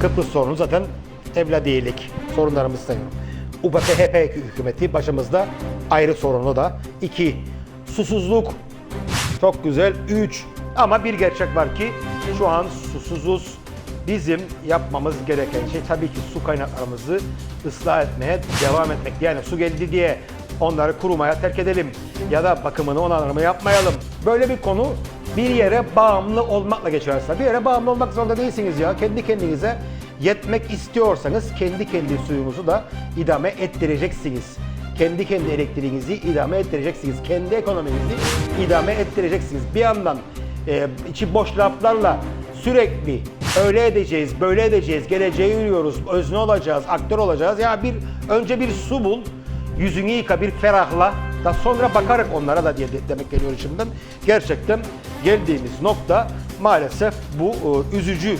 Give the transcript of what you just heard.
Kıbrıs sorunu zaten evladiyelik sorunlarımız sayılır. UBP-HP hükümeti başımızda ayrı sorunu da. İki, susuzluk. Çok güzel. Üç, ama bir gerçek var ki şu an susuzuz. Bizim yapmamız gereken şey tabii ki su kaynaklarımızı ıslah etmeye devam etmek. Yani su geldi diye onları kurumaya terk edelim ya da bakımını onarımı yapmayalım. Böyle bir konu bir yere bağımlı olmakla aslında. Bir yere bağımlı olmak zorunda değilsiniz ya. Kendi kendinize yetmek istiyorsanız kendi kendi suyunuzu da idame ettireceksiniz. Kendi kendi elektriğinizi idame ettireceksiniz. Kendi ekonominizi idame ettireceksiniz. Bir yandan e, içi boş laflarla sürekli öyle edeceğiz, böyle edeceğiz, geleceğe yürüyoruz, özne olacağız, aktör olacağız. Ya bir önce bir su bul, yüzünü yıka, bir ferahla da sonra bakarak onlara da diye de- demek geliyor içimden. Gerçekten geldiğimiz nokta maalesef bu e, üzücü